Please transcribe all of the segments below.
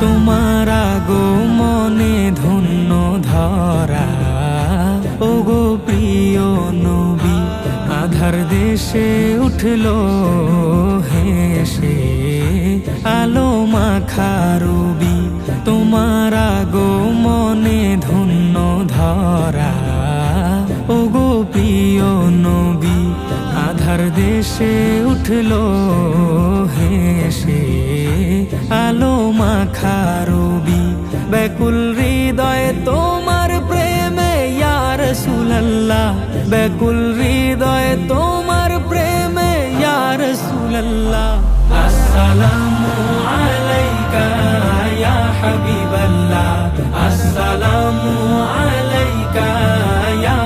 তোমার গো মনে ধন্য ধরা আধার দেশে উঠল হেসে আলো মাখা রবি, তোমার গো মনে ধন্য ধরা। ও গো প্রিয় নবী, আধার দেশে উঠল হেসে আলো মাখা রবি বেকুল হৃদয় ইয়ার সুলাল্লাহ বেকুল হৃদয় তোমার প্রেমে ইয়ার সুলাল্লাহ আসসালামু আলাইকা, ইয়া হাবিবাল্লাহ। আসসালামু আলাইকা, ইয়া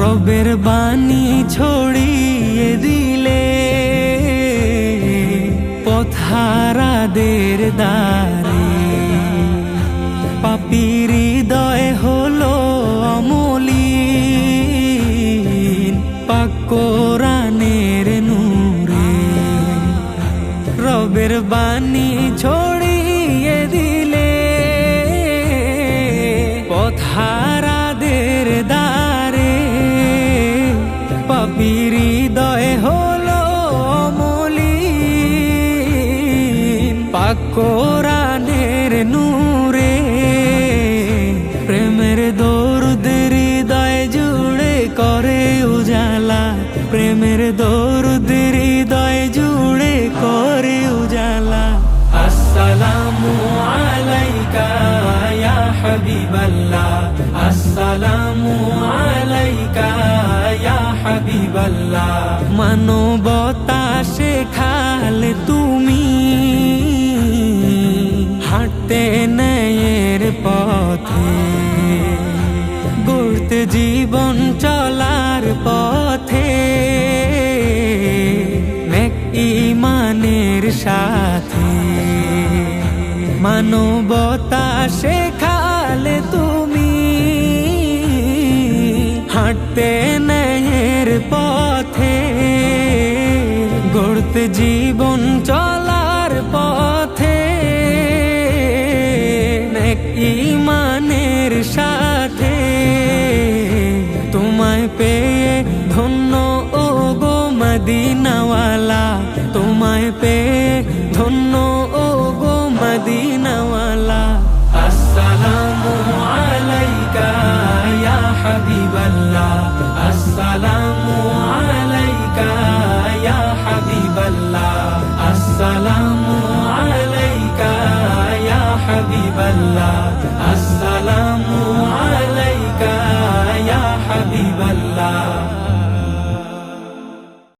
রবের বাণী ছড়িয়ে দিলে পথারাদের দ্বারে। পাপির হৃদয় হলো পাকোরানের নূরে। রবের বাণী ছড়িয়ে দিলে। পথারাদের দ্বারে। পাপির হৃদয় হলো অমলিন। পাকোরানের প্রেমের দৌড় হৃদয় জুড়ে করে উজালা। আসসালামু আলাইকা ইয়া হাবিবাল্লাহ। আসসালামু আলাইকা ইয়া হাবিবাল্লাহ। মানবতা শেখালে তুমি। হাঁটতে ন্যায়ের পথে। গড়তে জীবন চলার পথে। সাথে। মানবতা শেখালে তুমি হাঁটতে ন্যায়ের পথে, গড়তে জীবন চলার পথে। ইমানের সাথে তোমায় পেয়ে ধন্য মদিনাওয়ালা, তোমায় পেয়ে ধন্য ও গো মদিনাওয়ালা। আসসালামু আলাইকা ইয়া হাবিবাল্লাহ। আসসালামু আলাইকা ইয়া হাবিবাল্লাহ। আসসালামু আলাইকা ইয়া হাবিবাল্লাহ। আসসালামু আলাইকা ইয়া হাবিবাল্লাহ।